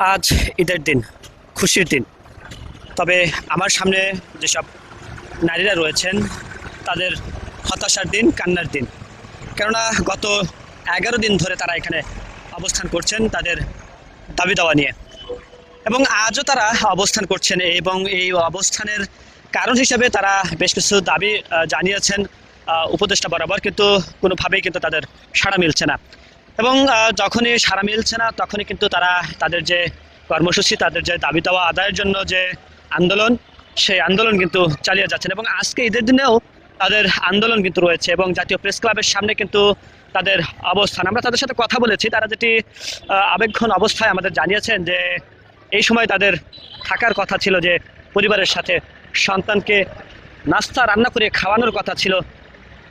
আজ ঈদের দিন, খুশির দিন। তবে আমার সামনে যেসব নারীরা রয়েছেন, তাদের হতাশার দিন, কান্নার দিন। কেননা গত এগারো দিন ধরে তারা এখানে অবস্থান করছেন তাদের দাবি দাওয়া নিয়ে। এবং আজও তারা অবস্থান করছেন এবং এই অবস্থানের কারণ হিসেবে তারা বেশ কিছু দাবি জানিয়েছেন উপদেষ্টা বরাবর। কিন্তু কোনোভাবেই কিন্তু তাদের সাড়া মিলছে না। এবং যখনই সারা মিলছে না, তখনই কিন্তু তারা তাদের যে কর্মসূচি, তাদের যে দাবি দেওয়া আদায়ের জন্য যে আন্দোলন, সেই আন্দোলন কিন্তু চালিয়ে যাচ্ছেন এবং আজকে ঈদের দিনেও তাদের আন্দোলন কিন্তু রয়েছে এবং জাতীয় প্রেস ক্লাবের সামনে কিন্তু তাদের অবস্থান। আমরা তাদের সাথে কথা বলেছি, তারা যেটি আবেগঘন অবস্থায় আমাদের জানিয়েছেন যে এই সময় তাদের থাকার কথা ছিল যে পরিবারের সাথে সন্তানকে নাস্তা রান্না করে খাওয়ানোর কথা ছিল।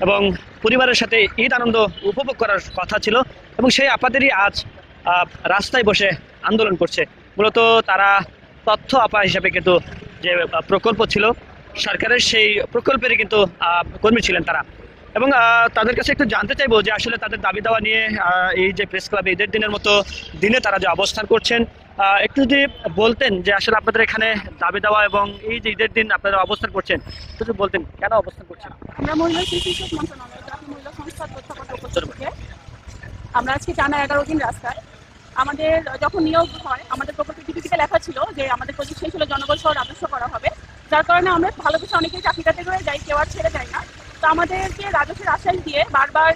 এবং পরিবারের সাথে ঈদ আনন্দ উপভোগ করার কথা ছিল এবং সেই আপাদেরই আজ রাস্তায় বসে আন্দোলন করছে। মূলত তারা তথ্য আপা হিসাবে কিন্তু যে প্রকল্প ছিল, সরকারের সেই প্রকল্পেরই কিন্তু কর্মী ছিলেন তারা। এবং তাদের কাছে একটু জানতে চাইব যে আসলে তাদের দাবি দাওয়া নিয়ে এই যে প্রেস ক্লাবে ঈদের দিনের মতো দিনে তারা যে অবস্থান করছেন একটু যদি বলতেন যে আসলে আপনাদের এখানে দাবি দেওয়া এবং এই যে ঈদের দিন আপনারা অবস্থান করছেন একটু যদি বলতেন কেন অবস্থান করছেন? আমরা মহিলা শিশু মন্ত্রণালয় জাতীয় মহিলা সংস্থার আমরা আজকে টানা এগারো দিন রাস্তায়। আমাদের যখন নিয়োগ হয় আমাদের প্রকল্পের টিপিতে লেখা ছিল যে আমাদের প্রজেক্ট শেষ হলে জনগণ সহ রাজস্ব করা হবে। যার কারণে আমরা ভালো কিছু অনেকেই চাকরি ক্যাটাগরি যাই কেউ আর ছেড়ে যায় না। তো আমাদেরকে রাজস্বের আশ্বাস দিয়ে বারবার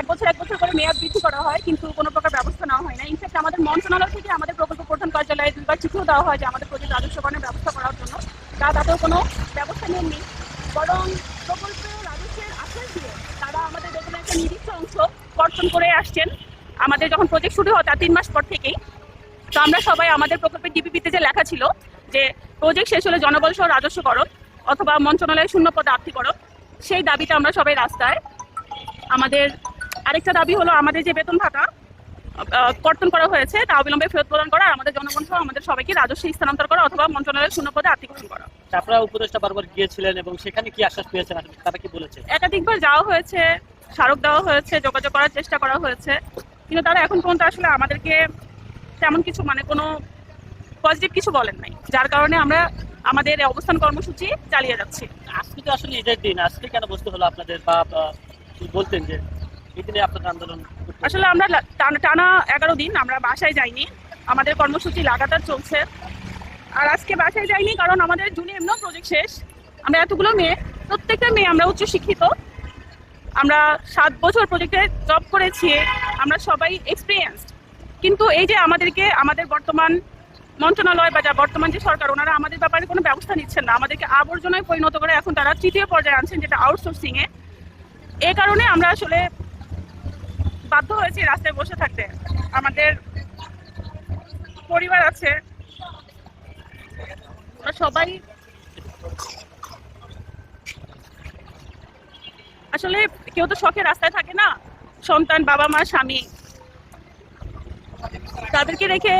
এক বছর এক বছর করে মেয়াদ বৃদ্ধি করা হয় কিন্তু কোনো প্রকার ব্যবস্থা নেওয়া হয় না। ইনফ্যাক্ট আমাদের মন্ত্রণালয় থেকে আমাদের প্রকল্প চিঠিও দেওয়া হয় যে আমাদের প্রজেক্ট রাজস্বকরণের ব্যবস্থা করার জন্য। তা তাতেও কোনো ব্যবস্থা নেননি। বরং প্রকল্পের রাজস্বের আশ্বাস দিয়ে তারা আমাদের বেতনের একটা নির্দিষ্ট অংশ কর্তন করে আসছেন। আমাদের যখন প্রজেক্ট শুরু হয় তার তিন মাস পর থেকেই। তো আমরা সবাই আমাদের প্রকল্পের ডিপিপিতে যে লেখা ছিল যে প্রজেক্ট শেষ হলে জনবল সহ রাজস্বকরণ অথবা মন্ত্রণালয়ের শূন্য পদে আর্থিকরণ সেই দাবিতে আমরা সবাই রাস্তায়। আমাদের আরেকটা দাবি হলো, আমাদের যে বেতন ভাতা কর্তন করা হয়েছে তা অবিলম্বে ফেরত প্রদান করা আমাদের জনগণ সহ আমাদের সবাইকে রাজস্ব স্থানান্তর করা অথবা মন্ত্রণালয়ের শূন্য পদে আর্থিকরণ করা। আপনারা উপদেষ্টা বারবার গিয়েছিলেন এবং সেখানে কি আশ্বাস পেয়েছেন? তারা কি বলেছে? একাধিকবার যাওয়া হয়েছে স্মারক দেওয়া হয়েছে যোগাযোগ করার চেষ্টা করা হয়েছে কিন্তু তারা এখন পর্যন্ত আসলে আমাদেরকে তেমন কিছু মানে কোনো পজিটিভ কিছু বলেন নাই যার কারণে আমরা আমাদের অবস্থান কর্মসূচি চালিয়ে যাচ্ছি। আজকে তো আসলে ঈদের দিন আজকে কেন বসতে হলো আপনাদের? বা বা বলতেন যে আসলে আমরা টানা- এগারো দিন আমরা বাসায় যাইনি। আমাদের কর্মসূচি লাগাতার চলছে। আর আজকে বাসায় যাইনি কারণ আমাদের জুনে এমনিও প্রজেক্ট শেষ। আমরা এতগুলো মেয়ে, প্রত্যেকটা মেয়ে আমরা উচ্চ শিক্ষিত। আমরা সাত বছর প্রজেক্টে জব করেছি, আমরা সবাই এক্সপিরিয়েন্সড কিন্তু এই যে আমাদেরকে, আমাদের বর্তমান মন্ত্রণালয় বা যা বর্তমান যে সরকার, ওনারা আমাদের ব্যাপারে কোনো ব্যবস্থা নিচ্ছেন না। আমাদেরকে আবর্জনায় পরিণত করে এখন তারা তৃতীয় পর্যায়ে আনছেন, যেটা আউটসোর্সিং এ কারণে আমরা আসলে বাধ্য হয়েছি রাস্তায় বসে থাকতে। আমাদের পরিবার আছে। সবাই আসলে কেউ তো শখে রাস্তায় থাকে না। সন্তান বাবা মা স্বামী। তাদেরকে রেখে